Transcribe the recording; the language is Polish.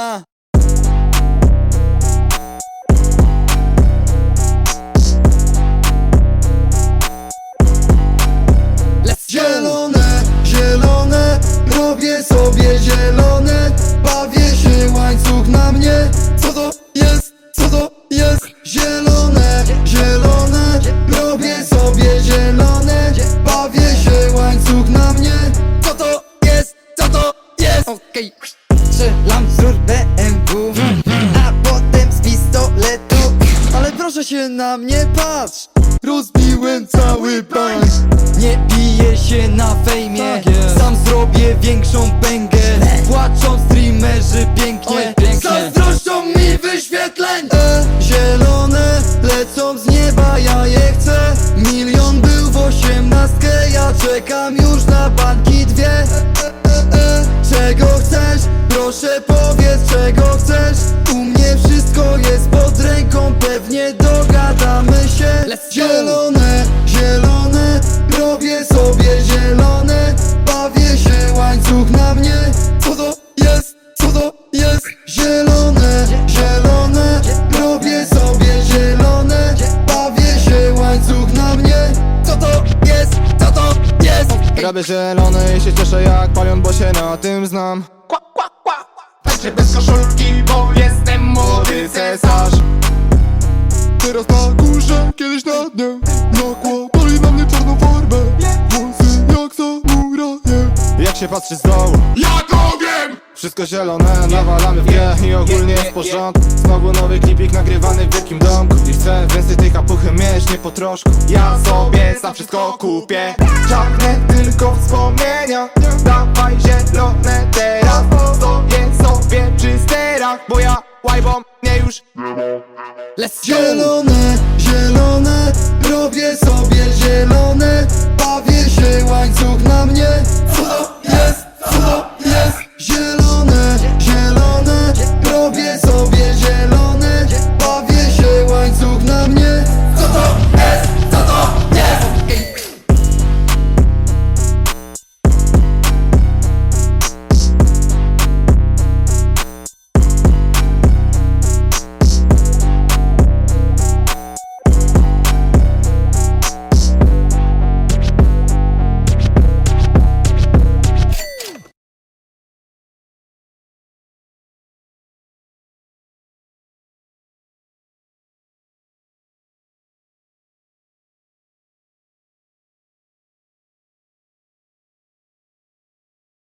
ha Zielone, zielone, robię sobie zielone. Bawię się łańcuch na mnie. Co to jest, co to jest? Zielone, zielone, robię sobie zielone. Bawię się łańcuch na mnie. Co to jest, co to jest? Okej. okay. Porsche, BMW A potem z pistoletu. Ale proszę się na mnie patrz. Rozbiłem cały bank Nie piję się na fejmie. Tak Sam zrobię większą pęgę. Płaczą streamerzy pięknie. Zazdroszczą mi wyświetleń. E, Zielone lecą z nieba, ja je chcę. Milion był w osiemnastkę, ja czekam Let's go. Zielone, zielone Robię sobie zielone Bawię się łańcuch na mnie Co to jest? Co to jest? Zielone, zielone Robię sobie zielone Bawię się łańcuch na mnie Co to jest? Co to jest? Robię zielony i się cieszę jak palion, bo się na tym znam Tańczę bez koszulki, bo jestem młody cesarz Teraz na kiedyś na dnie Nakładali na mnie czarną farbę. Włosy jak samuraje. Jak się patrzy z dołu? Jak ogniem! Wszystko zielone, nawalamy w G I ogólnie jest w porządku. Znowu nowy klipik nagrywany w wielkim domku. I chcę więcej tej kapuchy mieć, nie po troszku. Ja sobie sam wszystko kupię. Czarne tylko wspomnienia. Dawaj zielone teraz. Stoję sobie przy sterach Bo ja łajbą nie już. Let's go! Zielone, zielone Robię sobie zielone